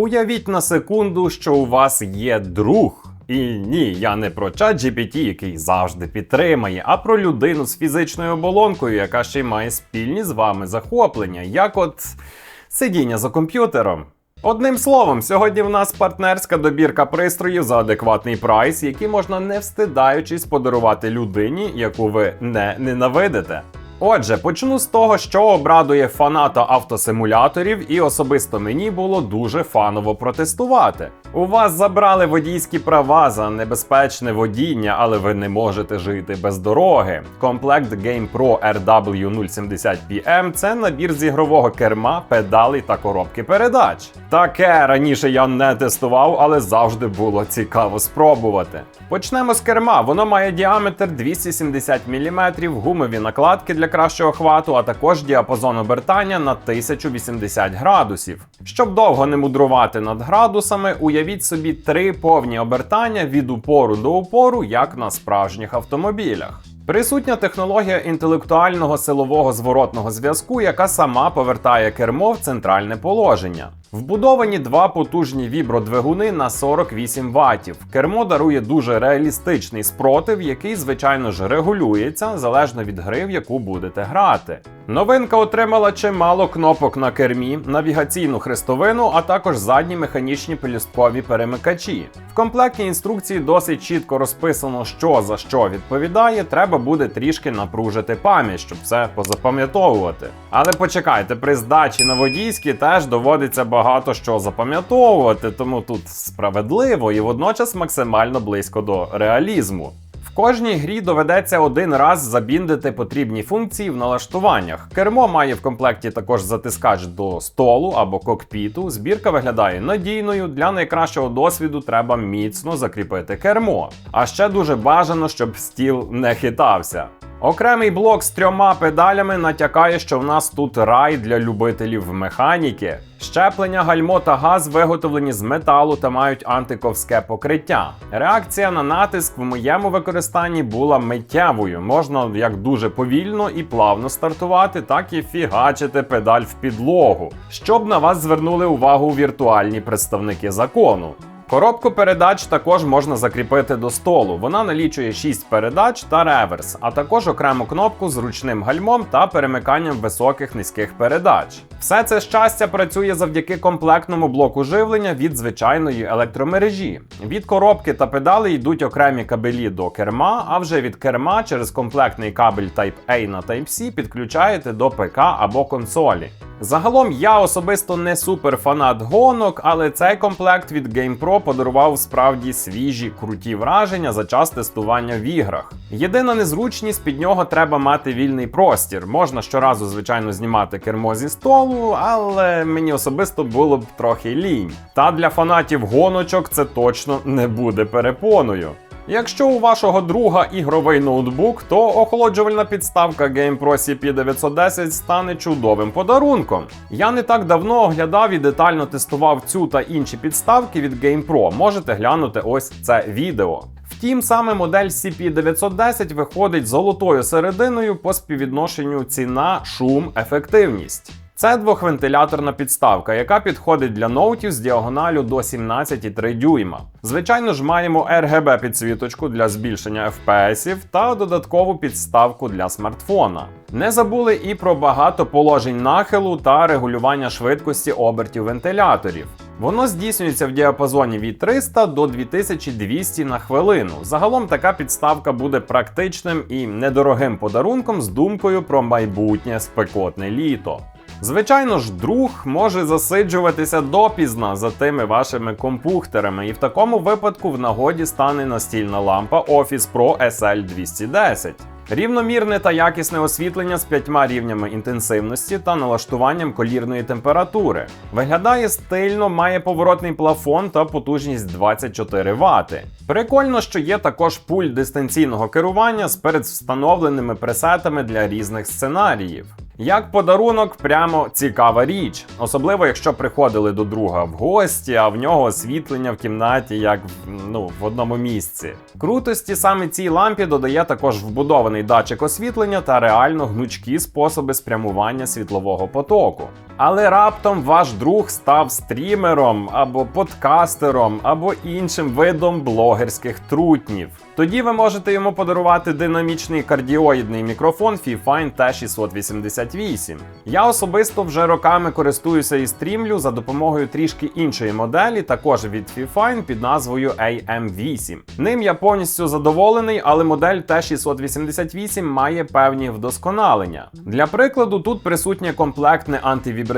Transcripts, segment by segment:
Уявіть на секунду, що у вас є друг. І ні, я не про чат GPT, який завжди підтримає, а про людину з фізичною оболонкою, яка ще й має спільні з вами захоплення, як от сидіння за комп'ютером. Одним словом, сьогодні в нас партнерська добірка пристроїв за адекватний прайс, які можна не встидаючись подарувати людині, яку ви не ненавидите. Отже, почну з того, що обрадує фаната автосимуляторів, і особисто мені було дуже фаново протестувати. У вас забрали водійські права за небезпечне водіння, але ви не можете жити без дороги. Комплект GamePro RW070PM – це набір з ігрового керма, педалей та коробки передач. Таке раніше я не тестував, але завжди було цікаво спробувати. Почнемо з керма. Воно має діаметр 270 мм, гумові накладки для кращого хвату, а також діапазон обертання на 1080 градусів. Щоб довго не мудрувати над градусами, уявіть собі три повні обертання від упору до упору, як на справжніх автомобілях. Присутня технологія інтелектуального силового зворотного зв'язку, яка сама повертає кермо в центральне положення. Вбудовані два потужні вібродвигуни на 48 ваттів. Кермо дарує дуже реалістичний спротив, який, звичайно ж, регулюється залежно від гри, в яку будете грати. Новинка отримала чимало кнопок на кермі, навігаційну хрестовину, а також задні механічні пелюсткові перемикачі. В комплекті інструкції досить чітко розписано, що за що відповідає. Треба буде трішки напружити пам'ять, щоб все позапам'ятовувати. Але почекайте, при здачі на водійські теж доводиться багато що запам'ятовувати, тому тут справедливо і водночас максимально близько до реалізму. Кожній грі доведеться один раз забіндити потрібні функції в налаштуваннях. Кермо має в комплекті також затискач до столу або кокпіту. Збірка виглядає надійною. Для найкращого досвіду треба міцно закріпити кермо. А ще дуже бажано, щоб стіл не хитався. Окремий блок з трьома педалями натякає, що в нас тут рай для любителів механіки. Щеплення, гальмо та газ виготовлені з металу та мають антиковське покриття. Реакція на натиск в моєму використанні була миттєвою. Можна як дуже повільно і плавно стартувати, так і фігачити педаль в підлогу, щоб на вас звернули увагу віртуальні представники закону. Коробку передач також можна закріпити до столу. Вона налічує 6 передач та реверс, а також окрему кнопку з ручним гальмом та перемиканням високих низьких передач. Все це щастя працює завдяки комплектному блоку живлення від звичайної електромережі. Від коробки та педалей йдуть окремі кабелі до керма, а вже від керма через комплектний кабель Type-A на Type-C підключаєте до ПК або консолі. Загалом я особисто не суперфанат гонок, але цей комплект від GamePro подарував справді свіжі круті враження за час тестування в іграх. Єдина незручність під нього треба мати вільний простір. Можна щоразу, звичайно, знімати кермо зі столу, але мені особисто було б трохи лінь. Та для фанатів гоночок це точно не буде перепоною. Якщо у вашого друга ігровий ноутбук, то охолоджувальна підставка GamePro CP910 стане чудовим подарунком. Я не так давно оглядав і детально тестував цю та інші підставки від GamePro. Можете глянути ось це відео. Втім, саме модель CP910 виходить золотою серединою по співвідношенню ціна, шум, ефективність. Це двохвентиляторна підставка, яка підходить для ноутів з діагоналю до 17,3 дюйма. Звичайно ж, маємо RGB підсвіточку для збільшення FPS та додаткову підставку для смартфона. Не забули і про багато положень нахилу та регулювання швидкості обертів вентиляторів. Воно здійснюється в діапазоні від 300 до 2200 на хвилину. Загалом така підставка буде практичним і недорогим подарунком з думкою про майбутнє спекотне літо. Звичайно ж, друг може засиджуватися допізна за тими вашими компухтерами, і в такому випадку в нагоді стане настільна лампа Office Pro SL210. Рівномірне та якісне освітлення з п'ятьма рівнями інтенсивності та налаштуванням колірної температури. Виглядає стильно, має поворотний плафон та потужність 24 Вт. Прикольно, що є також пульт дистанційного керування з передвстановленими пресетами для різних сценаріїв. Як подарунок, прямо цікава річ, особливо якщо приходили до друга в гості, а в нього освітлення в кімнаті, як в, ну, в одному місці. Крутості саме цій лампі додає також вбудований датчик освітлення та реально гнучкі способи спрямування світлового потоку. Але раптом ваш друг став стрімером або подкастером, або іншим видом блогерських трутнів. Тоді ви можете йому подарувати динамічний кардіоїдний мікрофон Fifine T688. Я особисто вже роками користуюся і стрімлю за допомогою трішки іншої моделі, також від Fifine під назвою AM8. Ним я повністю задоволений, але модель T688 має певні вдосконалення. Для прикладу, тут присутнє комплектне антивібраційне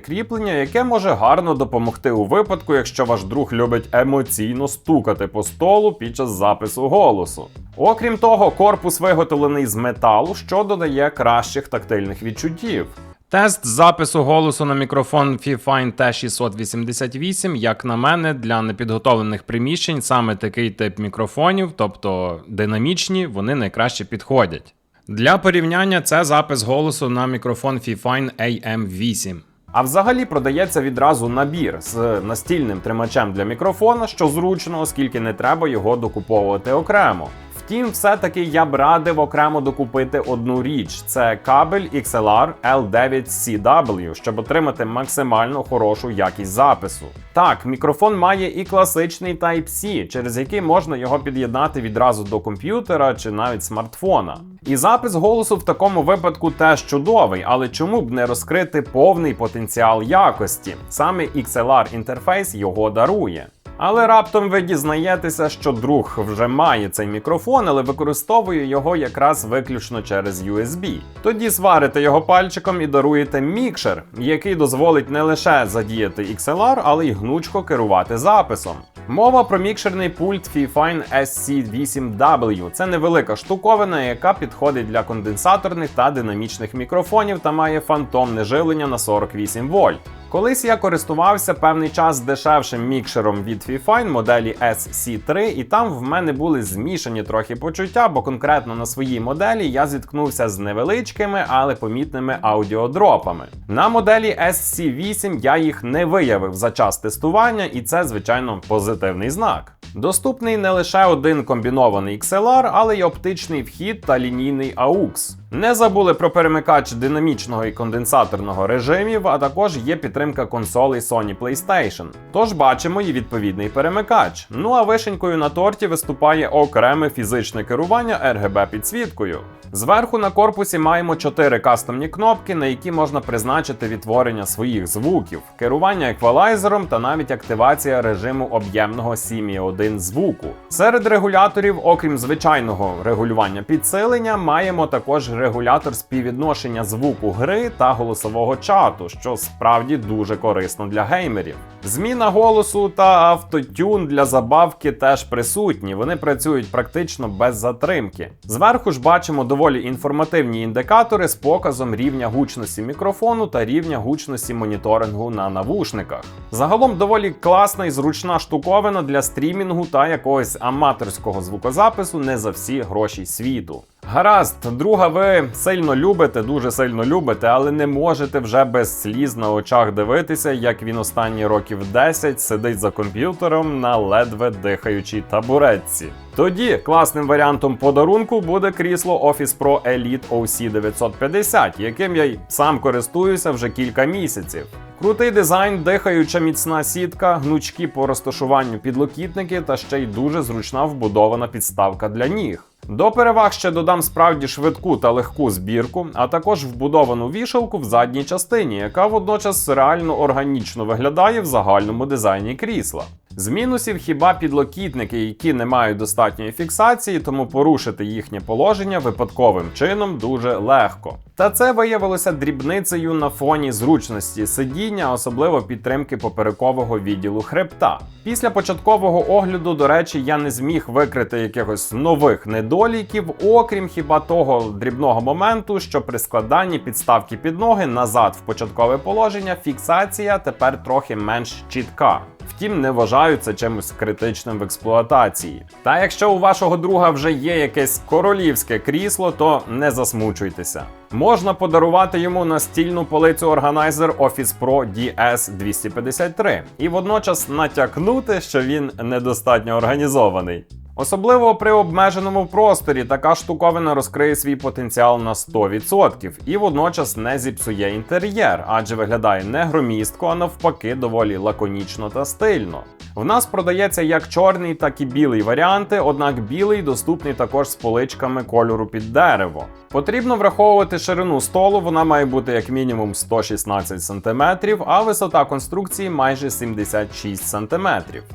кріплення, яке може гарно допомогти у випадку, якщо ваш друг любить емоційно стукати по столу під час запису голосу. Окрім того, корпус виготовлений з металу, що додає кращих тактильних відчуттів. Тест запису голосу на мікрофон Fifine T688, як на мене, для непідготовлених приміщень саме такий тип мікрофонів, тобто динамічні, вони найкраще підходять. Для порівняння це запис голосу на мікрофон Fifine AM8. А взагалі продається відразу набір з настільним тримачем для мікрофона, що зручно, оскільки не треба його докуповувати окремо. Втім, все-таки я б радив окремо докупити одну річ: це кабель XLR L9CW, щоб отримати максимально хорошу якість запису. Так, мікрофон має і класичний Type-C, через який можна його під'єднати відразу до комп'ютера чи навіть смартфона. І запис голосу в такому випадку теж чудовий, але чому б не розкрити повний потенціал якості? Саме XLR інтерфейс його дарує. Але раптом ви дізнаєтеся, що друг вже має цей мікрофон, але використовує його якраз виключно через USB. Тоді сварите його пальчиком і даруєте мікшер, який дозволить не лише задіяти XLR, але й гнучко керувати записом. Мова про мікшерний пульт Fifine SC8W. Це невелика штуковина, яка підходить для конденсаторних та динамічних мікрофонів та має фантомне живлення на 48 вольт. Колись я користувався певний час дешевшим мікшером від Fifine моделі SC3, і там в мене були змішані трохи почуття, бо конкретно на своїй моделі я зіткнувся з невеличкими, але помітними аудіодропами. На моделі SC8 я їх не виявив за час тестування, і це, звичайно, позитивний знак. Доступний не лише один комбінований XLR, але й оптичний вхід та лінійний AUX. Не забули про перемикач динамічного і конденсаторного режимів, а також є підтримка консолей Sony PlayStation. Тож бачимо і відповідний перемикач. Ну а вишенькою на торті виступає окреме фізичне керування RGB підсвіткою. Зверху на корпусі маємо 4 кастомні кнопки, на які можна призначити відтворення своїх звуків, керування еквалайзером та навіть активація режиму об'ємного 7.1 звуку. Серед регуляторів, окрім звичайного регулювання підсилення, маємо також регулятор співвідношення звуку гри та голосового чату, що справді дуже корисно для геймерів. Зміна голосу та автотюн для забавки теж присутні. Вони працюють практично без затримки. Зверху ж бачимо доволі інформативні індикатори з показом рівня гучності мікрофону та рівня гучності моніторингу на навушниках. Загалом доволі класна і зручна штуковина для стрімінгу та якогось аматорського звукозапису не за всі гроші світу. Гаразд, друга, ви сильно любите, дуже сильно любите, але не можете вже без сліз на очах дивитися, як він останні років 10 сидить за комп'ютером на ледве дихаючій табуретці. Тоді класним варіантом подарунку буде крісло Office Pro Elite OC 950, яким я й сам користуюся вже кілька місяців. Крутий дизайн, дихаюча міцна сітка, гнучкі по розташуванню підлокітники та ще й дуже зручна вбудована підставка для ніг. До переваг ще додам справді швидку та легку збірку, а також вбудовану вішалку в задній частині, яка водночас реально органічно виглядає в загальному дизайні крісла. З мінусів хіба підлокітники, які не мають достатньої фіксації, тому порушити їхнє положення випадковим чином дуже легко. Та це виявилося дрібницею на фоні зручності сидіння, особливо підтримки поперекового відділу хребта. Після початкового огляду, до речі, я не зміг викрити якихось нових недоліків, окрім хіба того дрібного моменту, що при складанні підставки під ноги назад в початкове положення фіксація тепер трохи менш чітка. Втім, не вважаю це чимось критичним в експлуатації. Та якщо у вашого друга вже є якесь королівське крісло, то не засмучуйтеся. Можна подарувати йому настільну полицю органайзер Office Pro DS253 і водночас натякнути, що він недостатньо організований. Особливо при обмеженому просторі така штуковина розкриє свій потенціал на 100% і водночас не зіпсує інтер'єр, адже виглядає не громістко, а навпаки, доволі лаконічно та стильно. В нас продається як чорний, так і білий варіанти, однак білий доступний також з поличками кольору під дерево. Потрібно враховувати ширину столу, вона має бути як мінімум 116 см, а висота конструкції майже 76 см.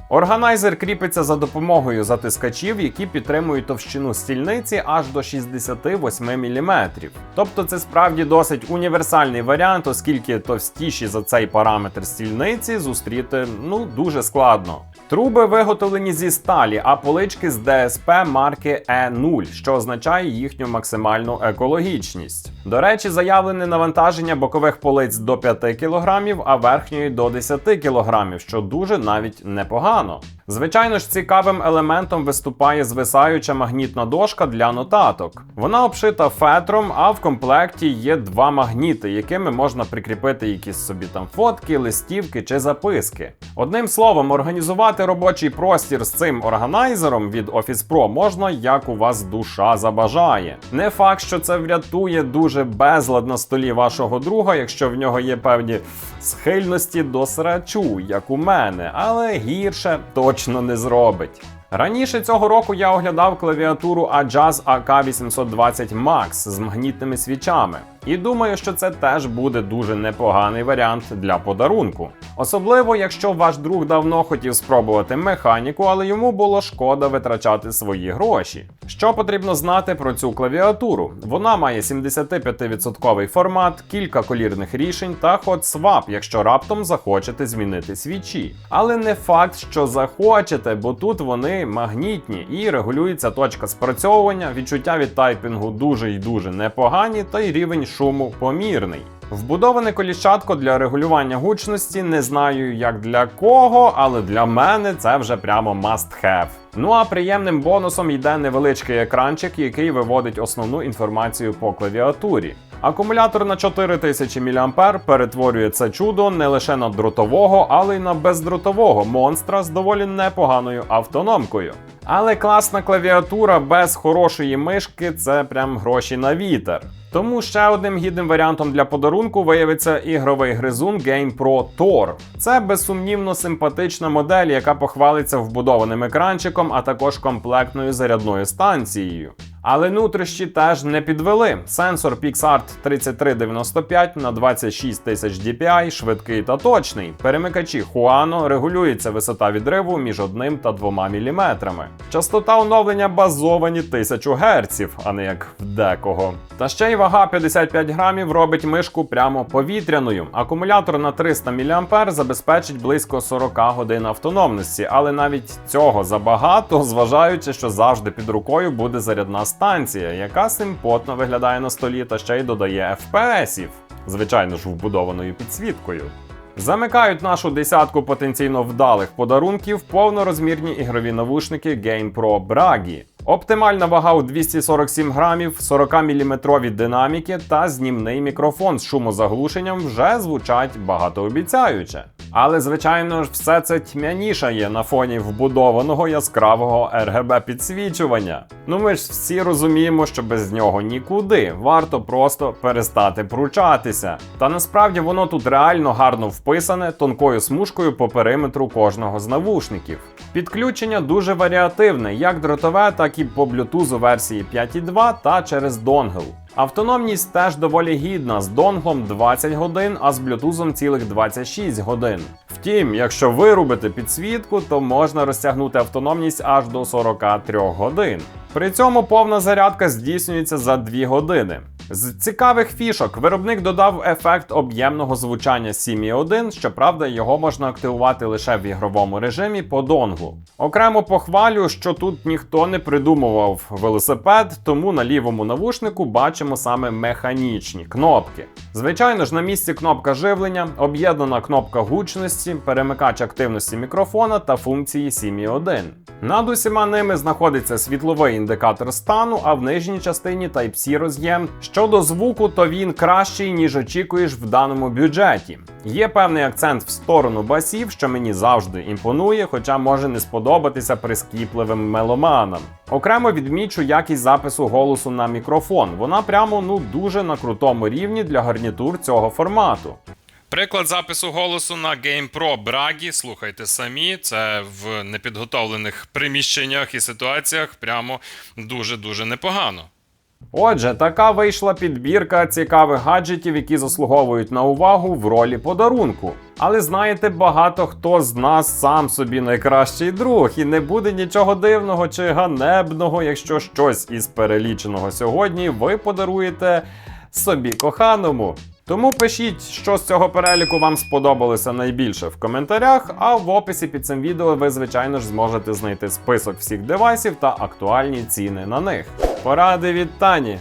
Органайзер кріпиться за допомогою затискачів, які підтримують товщину стільниці аж до 68 мм. Тобто це справді досить універсальний варіант, оскільки товстіші за цей параметр стільниці зустріти ну дуже складно. Труби виготовлені зі сталі, а полички з ДСП марки Е0, що означає їхню максимальну екологічність. До речі, заявлене навантаження бокових полиць до 5 кг, а верхньої до 10 кг, що дуже навіть непогано. Звичайно ж, цікавим елементом виступає звисаюча магнітна дошка для нотаток. Вона обшита фетром, а в комплекті є два магніти, якими можна прикріпити якісь собі там фотки, листівки чи записки. Одним словом, організувати робочий простір з цим органайзером від Office Pro можна, як у вас душа забажає. Не факт, що це врятує дуже безлад на столі вашого друга, якщо в нього є певні схильності до срачу, як у мене, але гірше точно не зробить. Раніше цього року я оглядав клавіатуру Ajaz AK820 Max з магнітними свічами. І думаю, що це теж буде дуже непоганий варіант для подарунку. Особливо, якщо ваш друг давно хотів спробувати механіку, але йому було шкода витрачати свої гроші. Що потрібно знати про цю клавіатуру? Вона має 75% формат, кілька колірних рішень та хот-свап, якщо раптом захочете змінити свічі. Але не факт, що захочете, бо тут вони магнітні і регулюється точка спрацьовування, відчуття від тайпінгу дуже й дуже непогані, та й рівень шуму помірний. Вбудоване коліщатко для регулювання гучності не знаю як для кого, але для мене це вже прямо must have. Ну а приємним бонусом йде невеличкий екранчик, який виводить основну інформацію по клавіатурі. Акумулятор на 4000 мА перетворює це чудо не лише на дротового, але й на бездротового монстра з доволі непоганою автономкою. Але класна клавіатура без хорошої мишки це прям гроші на вітер. Тому ще одним гідним варіантом для подарунку виявиться ігровий гризун Game Pro Tor. Це безсумнівно симпатична модель, яка похвалиться вбудованим екранчиком, а також комплектною зарядною станцією. Але нутрощі теж не підвели. Сенсор PixArt 3395 на 26 тисяч DPI, швидкий та точний. Перемикачі Huano регулюється висота відриву між 1 та 2 мм. Частота оновлення базовані 1000 Гц, а не як в декого. Та ще й вага 55 грамів робить мишку прямо повітряною. Акумулятор на 300 мА забезпечить близько 40 годин автономності, але навіть цього забагато, зважаючи, що завжди під рукою буде зарядна яка симпотно виглядає на столі та ще й додає FPS-ів, звичайно ж, вбудованою підсвіткою. Замикають нашу десятку потенційно вдалих подарунків повнорозмірні ігрові навушники GamePro Bragi. Оптимальна вага у 247 грамів, 40-мм динаміки та знімний мікрофон з шумозаглушенням вже звучать багатообіцяюче. Але, звичайно ж, все це тьмянішає на фоні вбудованого яскравого RGB підсвічування. Ну ми ж всі розуміємо, що без нього нікуди. Варто просто перестати пручатися. Та насправді воно тут реально гарно вписане тонкою смужкою по периметру кожного з навушників. Підключення дуже варіативне, як дротове, так і по Bluetooth версії 5.2 та через донгл. Автономність теж доволі гідна з донглом 20 годин, а з блютузом цілих 26 годин. Втім, якщо вирубити підсвітку, то можна розтягнути автономність аж до 43 годин. При цьому повна зарядка здійснюється за 2 години. З цікавих фішок виробник додав ефект об'ємного звучання Simi 1, щоправда, його можна активувати лише в ігровому режимі по донгу. Окремо похвалю, що тут ніхто не придумував велосипед, тому на лівому навушнику бачимо саме механічні кнопки. Звичайно ж, на місці кнопка живлення, об'єднана кнопка гучності, перемикач активності мікрофона та функції Simi 1. Над усіма ними знаходиться світловий індикатор стану, а в нижній частині Type-C роз'єм, Щодо звуку, то він кращий, ніж очікуєш в даному бюджеті. Є певний акцент в сторону басів, що мені завжди імпонує, хоча може не сподобатися прискіпливим меломанам. Окремо відмічу якість запису голосу на мікрофон. Вона прямо ну дуже на крутому рівні для гарнітур цього формату. Приклад запису голосу на GamePro Bragi, слухайте самі, це в непідготовлених приміщеннях і ситуаціях прямо дуже-дуже непогано. Отже, така вийшла підбірка цікавих гаджетів, які заслуговують на увагу в ролі подарунку. Але знаєте, багато хто з нас сам собі найкращий друг, і не буде нічого дивного чи ганебного, якщо щось із переліченого сьогодні ви подаруєте собі коханому. Тому пишіть, що з цього переліку вам сподобалося найбільше в коментарях, а в описі під цим відео ви, звичайно ж, зможете знайти список всіх девайсів та актуальні ціни на них. Поради від Тані.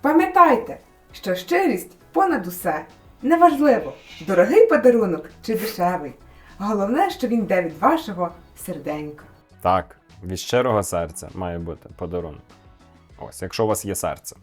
Пам'ятайте, що щирість понад усе. Неважливо, дорогий подарунок чи дешевий. Головне, що він йде від вашого серденька. Так, від щирого серця має бути подарунок. Ось, якщо у вас є серце.